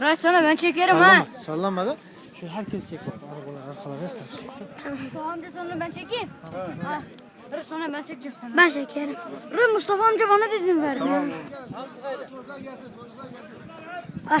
Ray sana ben çekerim ha. Sallama, sallamadan. Şöyle herkes çek bak. Arabalar, arkalar, her tarafı çek. Mustafa amca sana ben çekeyim. Ha. Ray sonra ben çekeceğim sana. Ben çekerim. Ray Mustafa amca bana da izin verdi. Ah.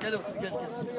Gel otur gel gel.